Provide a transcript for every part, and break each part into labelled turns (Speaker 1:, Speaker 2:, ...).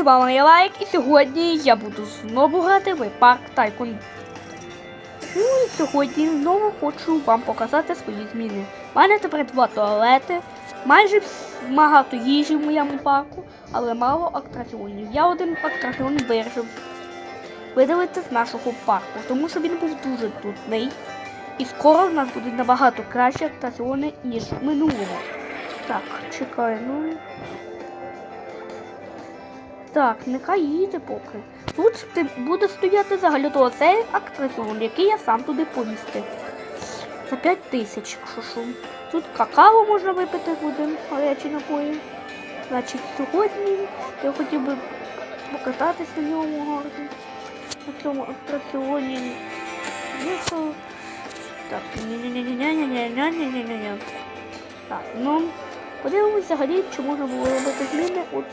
Speaker 1: Це мама я лайк, і сьогодні я буду знову грати в парк Тайкун. Ну і сьогодні знову хочу вам показати свої зміни. У мене тепер два туалети, майже багато їжі в моєму парку, але мало атракціонів. Я один атракціон вирішив видалити з нашого парку, тому що він був дуже нудний. І скоро в нас будуть набагато кращі атракціони, ніж в минулому. Так, чекай, ну. Так, нехай їде поки. Тут буде стояти взагалі то цей атракціон, який я сам туди помістив. За 5 тисяч, якщо що. Тут какао можна випити буде, гарячі напої. Значить, сьогодні я хотів би покататись на ньому гарно. На цьому атракціоні. Так, ні-ні-ні-ні-ні-ні-ні-ні-ні-ні. Так, ну, подивимось взагалі, чи можна було робити зміни от.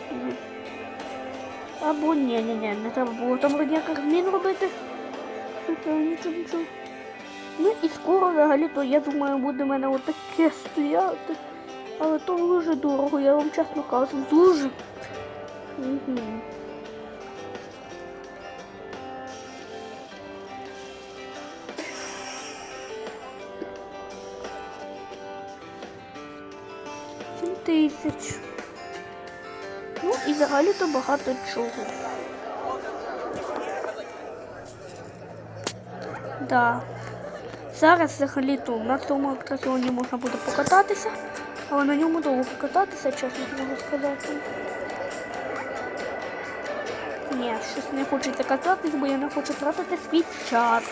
Speaker 1: Або ні, ні, ні, не треба було там ніяких змін робити. Нічого, нічого. Ну і скоро взагалі то я думаю буде в мене отаке стояти. Але то дуже дорого, я вам чесно кажу, дуже. Угу. Тисяч. І взагалі-то багато чого. Да. Зараз взагалі-то на цьому атракціоні можна буде покататися, але на ньому довго покататися, чесно можу сказати. Ні, щось не хочеться кататись, бо я не хочу тратити свій час.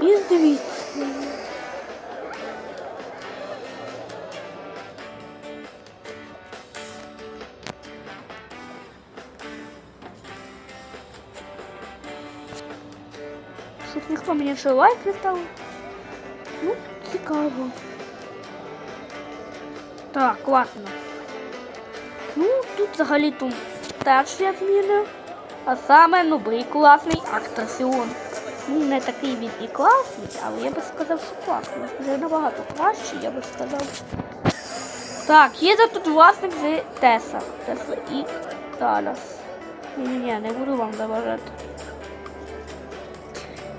Speaker 1: І дивіться. Ніхто мені ще лайк не ставив. Ну, цікаво. Так, ладно. Ну, тут взагалі тут є зміни. А саме новий класний атракціон. Ну, не такий він і класний, але я би сказав, що класний. Вже набагато краще, я би сказав. Так, є за тут власник з Теса. Теса і Талас. Ні-ні-ні, не буду вам заважати.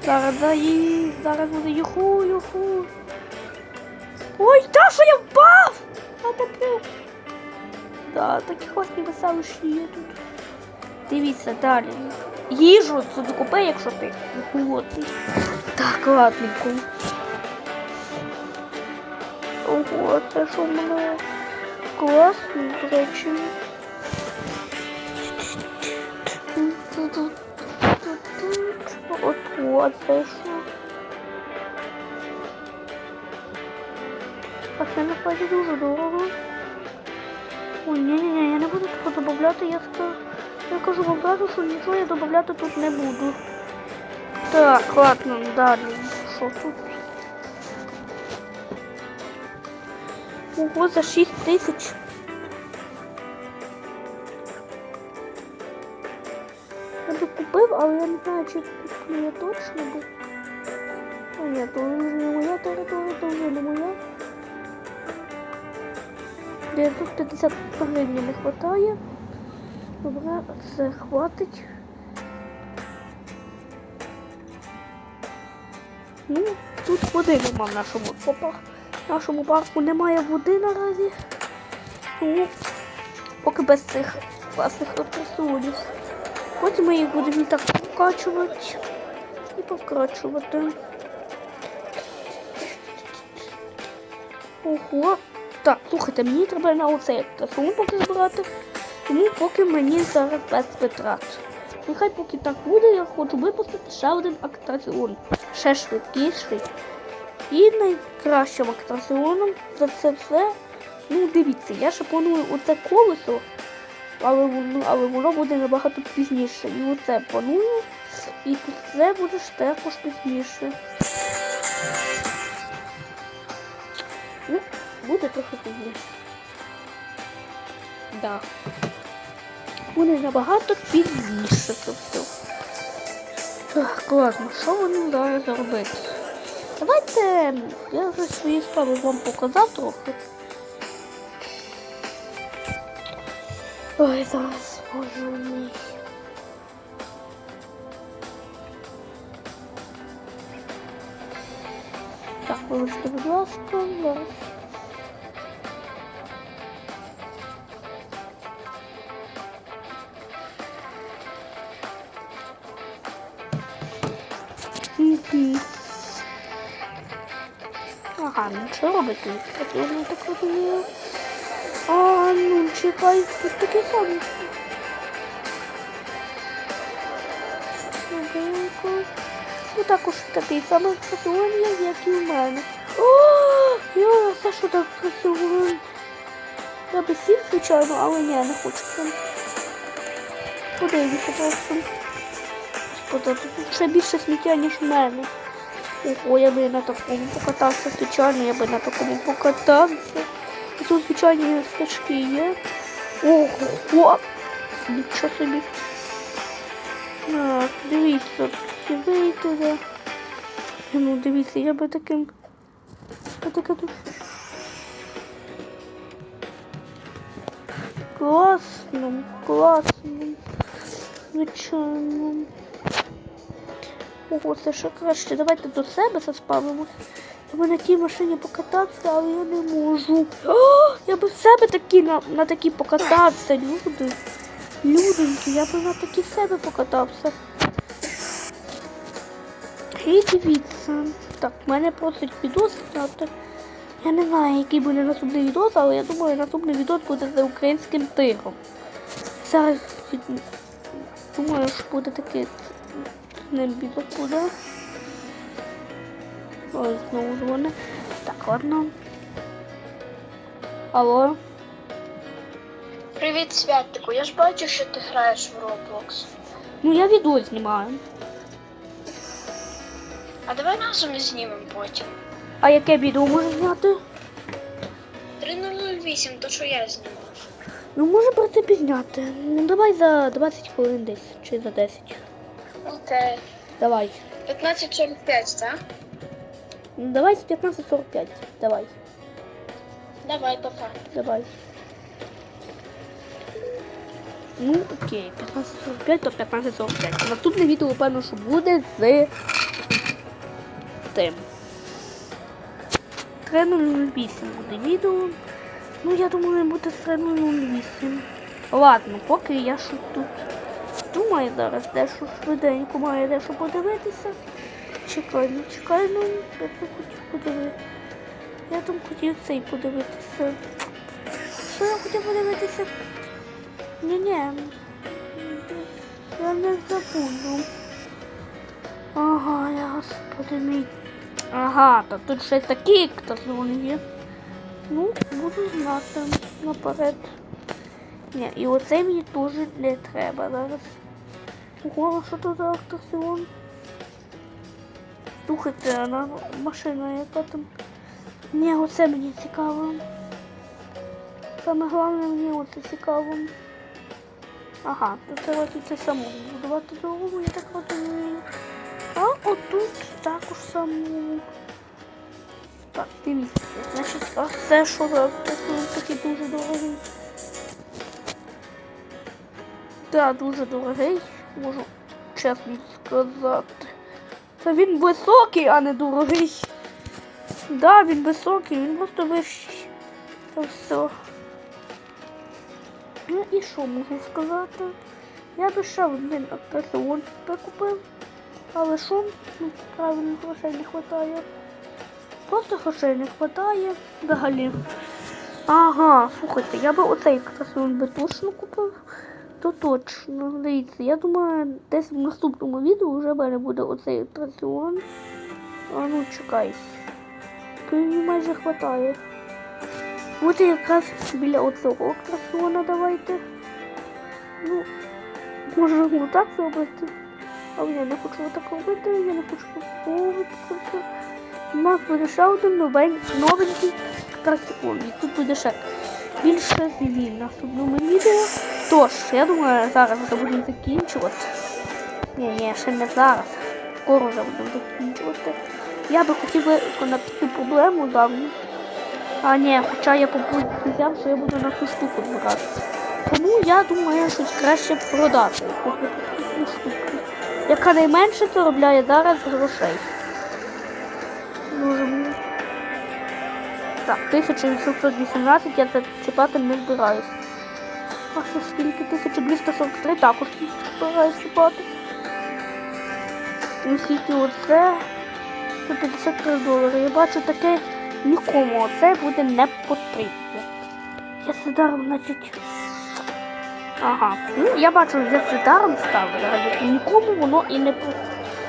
Speaker 1: Зараз заї... зараз буде юху, юху. Ой, та що я впав! А таке. Да, такі класні веселощі є тут. Дивіться далі. Їжу тут купи, якщо ти голодний. Так, ладненько. Ого, це що в мене класно, до речі. От, це що. А це насправді дуже дорого. О, ні-ні-ні, я не буду тут додавати, я скажу. Я кажу вам одразу, що нічого я додавати тут не буду. Так, ладно, далі. Що тут? Ого, за 6 тисяч. Але я не знаю, чи тут моя точно бо. А ні, то вже не моя територія, то вже не моя. 950 гривень не вистачає. Добре, це хватить. Ну, тут води нема в нашому попах. В нашому парку немає води наразі. Тому поки без цих власних атракціонів. Потім ми їх будемо і так покачувати і покрачувати. Ого. Так, слухайте, мені треба на оцей атракціон поки збирати. Тому поки мені зараз без витрат. Нехай поки так буде, я хочу випустити ще один атракціон. Ще швидкіший. І найкращим атракціоном за це все. Ну, дивіться, я ще планую оце колесо, але воно, але воно буде набагато пізніше. І оце планую. І це буде також пізніше. Ну, буде трохи пізніше. Да. Буде набагато пізніше це все. Так, ладно, що вони зараз робити? Давайте я вже свої справи вам показав трохи. Ой, зараз боже мій. Так, вибачте, будь ласка, зараз. Мгм. Ага, ну що робити? Потрібно так розумію. А, ну чекай, тут таке саме. Ну також такий самий красивий, як і в мене. О, йо, це що так красивий? Я би сів, звичайно, але ні, не хочу сам. Подивіться просто. Господи, тут ще більше сміття, ніж в мене. Ого, я би на такому покатався, звичайно, я би на такому покатався. Тут, звичайно, стежки є. Ого! Нічого собі. Так, дивіться, вийти, да. Ну, дивіться, я би таким. Я таке тут. Класно, класно. Звичайно. Ого, це ще краще. Давайте до себе заспавимось. Би на тій машині покататися, але я не можу. О, я би себе такі на, на такі покататися, люди. Люденьки, я би на такі себе покатався. І дивіться. Так, мене просить відос зняти. Я не знаю, який буде наступний відос, але я думаю, наступний відос буде за українським тигром. Зараз думаю, що буде з ним відос буде. Ой, знову дзвони. Так, ладно. Алло.
Speaker 2: Привіт, Святику. Я ж бачу, що ти граєш в Roblox.
Speaker 1: Ну я відео знімаю.
Speaker 2: А давай разом знімемо потім.
Speaker 1: А яке відео можна зняти?
Speaker 2: 3008, то що я знімав.
Speaker 1: Ну може про це пізняти. Ну давай за 20 хвилин десь чи за 10.
Speaker 2: Окей.
Speaker 1: Давай.
Speaker 2: 15.45, так?
Speaker 1: Ну давай з 15.45. Давай,
Speaker 2: Давай, папа.
Speaker 1: давай. Ну окей, 15.45 то 15.45. Наступне відео, певно, що буде з тим. 3.08 буде відео. Ну, я думаю, буде з 3.08. Ладно, поки я що тут думаю зараз, дещо швиденько маю дещо подивитися. Чекай, ну чекай, ну, я там хотів подивитися. Я там хотів цей подивитися. Що я хотів подивитися? Ні-ні. Я не забуду. Ага, я господи мій. Ага, та тут ще такі ктаслони є. Ну, буду знати наперед. Ні, і оце мені теж не треба зараз. Ого, що тут за атракціон? Слухайте, на машина яка там. Ні, оце мені цікаво. Саме головне мені оце цікаво. Ага, то треба тут самому будувати дорогу, я так розумію. А отут також самому. Так, дивіться, значить, а це що за такий дуже дорогий? Так, дуже дорогий, можу чесно сказати. Та він високий, а не дорогий. Да, він високий, він просто вищий. Та все. Ну і що можу сказати? Я би ще один атракціон прикупив. Але що? Ну, правильно, грошей не вистачає. Просто грошей не вистачає взагалі. Ага, слухайте, я би оцей атракціон би точно купив. То точно, дивіться, я думаю, десь в наступному відео вже в мене буде оцей атракціон. А ну чекай. Мені майже хватає. От якраз біля оцього атракціона давайте. Ну, можемо так зробити. Але я не хочу отак робити, я не хочу все. У нас буде ще один новень, новенький атракціон. І тут буде ще більше змін наступному відео. Тож, я думаю, зараз вже будемо закінчувати. Ні, ні, ще не зараз. Скоро вже будемо закінчувати. Я би хотів виконати цю проблему давню. А ні, хоча я попутно взяв, що я буду на цю штуку збирати. Тому я думаю, щось краще продати. Штуку. Яка найменше заробляє зараз грошей. Так, 1818 я це чіпати не збираюсь. Це скільки? 1243 також не збираюсь чіпати. І скільки оце? 153 долари. Я бачу таке нікому оце буде не потрібно. Я це даром, значить. Ага. Ну, я бачу, я це даром ставлю. І нікому воно і не по.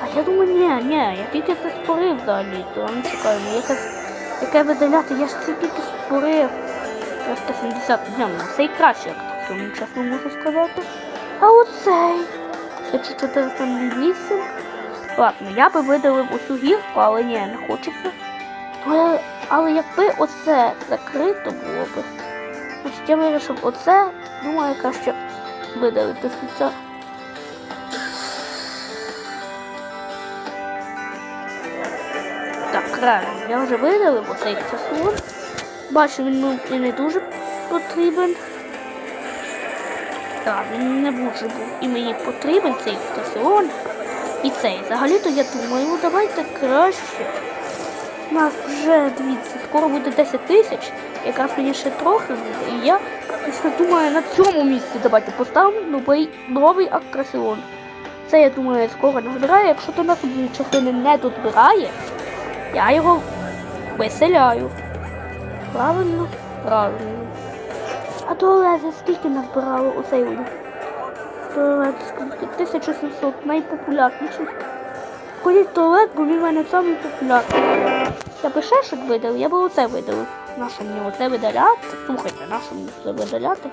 Speaker 1: А я думаю, ні, ні, я тільки це спорив взагалі. То ну чекаю, якесь яке видаляти, я ж це тільки спорив. 370 днів, ну це і краще, цьому чесно можу сказати. А оцей. 1408. Ладно, я би видалив усю гірку, але ні, не хочеться. Я- але якби оце закрито було б, значить я вирішив оце, думаю, краще видалити це. Так, правильно, я вже видалив оцей аксесуар. Бачу, він ну, і не дуже потрібен. Так, він не дуже був і мені потрібен цей аксесуар. І цей. Взагалі-то я думаю, ну давайте краще. У нас вже, дивіться, скоро буде 10 тисяч. Якраз мені ще трохи буде. І я думаю, на цьому місці давайте поставимо новий, новий атракціон. Це, я думаю, скоро не збирає. Якщо до наступної частини не дозбирає, я його виселяю. Правильно? Правильно. А туалети скільки назбирало у один? Туалет скільки? 1700, найпопулярніший. Ходіть туалет, бо він в мене самий популярний. Я би ще щось видалив, я би оце видалив. Нащо мені оце видаляти? Слухайте, нащо мені це видаляти?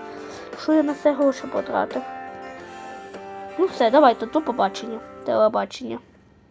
Speaker 1: Що я на це гроші потратив? Ну все, давайте, до побачення. Телебачення.